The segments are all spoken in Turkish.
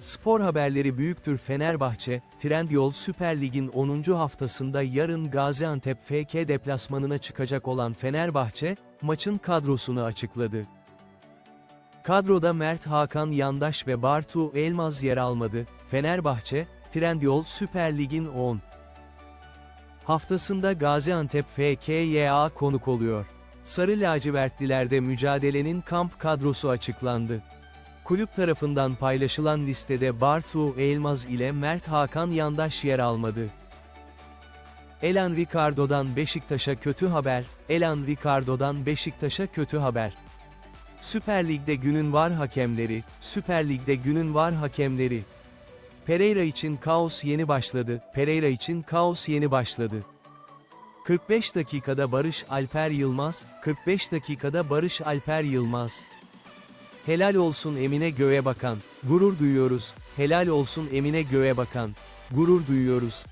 Spor haberleri büyüktür Fenerbahçe, Trendyol Süper Lig'in 10. haftasında yarın Gaziantep FK deplasmanına çıkacak olan Fenerbahçe, maçın kadrosunu açıkladı. Kadroda Mert Hakan Yandaş ve Bartu Elmaz yer almadı, Fenerbahçe, Trendyol Süper Lig'in 10. Haftasında Gaziantep FKYA konuk oluyor. Sarı lacivertlilerde mücadelenin kamp kadrosu açıklandı. Kulüp tarafından paylaşılan listede Bartu Elmaz ile Mert Hakan Yandaş yer almadı. Elan Ricardo'dan Beşiktaş'a kötü haber, Elan Ricardo'dan Beşiktaş'a kötü haber. Süper Lig'de günün var hakemleri, Süper Lig'de günün var hakemleri. Pereira için kaos yeni başladı, Pereira için kaos yeni başladı. 45 dakikada Barış Alper Yılmaz, 45 dakikada Barış Alper Yılmaz. Helal olsun Emine Göğe Bakan, gurur duyuyoruz, helal olsun Emine Göğe Bakan, gurur duyuyoruz.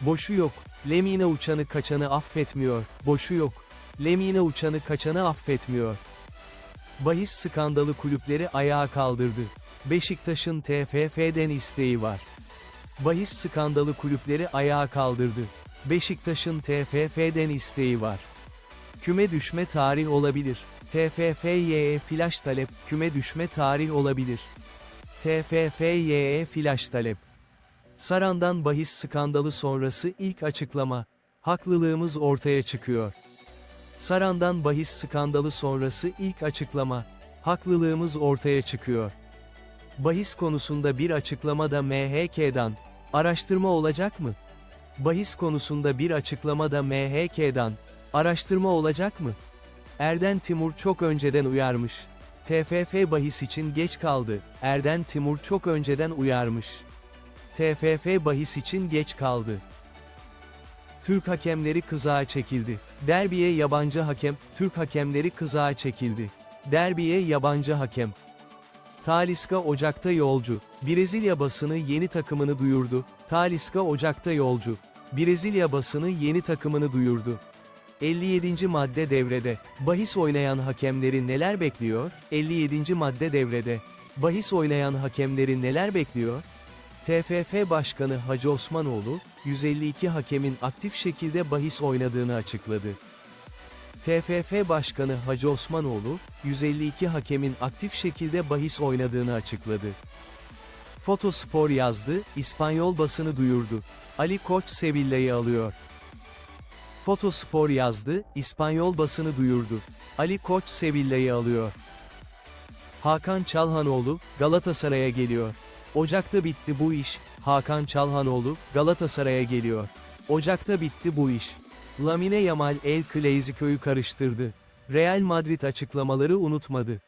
Boşu yok, Lemine uçanı kaçanı affetmiyor, boşu yok, Lemine uçanı kaçanı affetmiyor. Bahis skandalı kulüpleri ayağa kaldırdı. Beşiktaş'ın TFF'den isteği var. Bahis skandalı kulüpleri ayağa kaldırdı. Beşiktaş'ın TFF'den isteği var. Küme düşme tarih olabilir. TFFYE flash talep, küme düşme tarih olabilir. TFFYE flash talep. Saran'dan bahis skandalı sonrası ilk açıklama. Haklılığımız ortaya çıkıyor. Saran'dan bahis skandalı sonrası ilk açıklama. Haklılığımız ortaya çıkıyor. Bahis konusunda bir açıklama da MHK'dan. Araştırma olacak mı? Bahis konusunda bir açıklama da MHK'dan. Araştırma olacak mı? Erden Timur çok önceden uyarmış. TFF bahis için geç kaldı. Erden Timur çok önceden uyarmış. TFF bahis için geç kaldı. Türk hakemleri kızağa çekildi. Derbiye yabancı hakem, Türk hakemleri kızağa çekildi. Derbiye yabancı hakem. Taliska Ocak'ta yolcu. Brezilya basını yeni takımını duyurdu. Taliska Ocak'ta yolcu. Brezilya basını yeni takımını duyurdu. 57. madde devrede. Bahis oynayan hakemleri neler bekliyor? 57. madde devrede. Bahis oynayan hakemleri neler bekliyor? TFF Başkanı Hacı Osmanoğlu, 152 hakemin aktif şekilde bahis oynadığını açıkladı. TFF Başkanı Hacı Osmanoğlu, 152 hakemin aktif şekilde bahis oynadığını açıkladı. Fotospor yazdı, İspanyol basını duyurdu. Ali Koç Sevilla'yı alıyor. Fotospor yazdı, İspanyol basını duyurdu. Ali Koç Sevilla'yı alıyor. Hakan Çalhanoğlu, Galatasaray'a geliyor. Ocakta bitti bu iş, Hakan Çalhanoğlu, Galatasaray'a geliyor. Ocakta bitti bu iş. Lamine Yamal El Clasico'yu karıştırdı. Real Madrid açıklamaları unutmadı.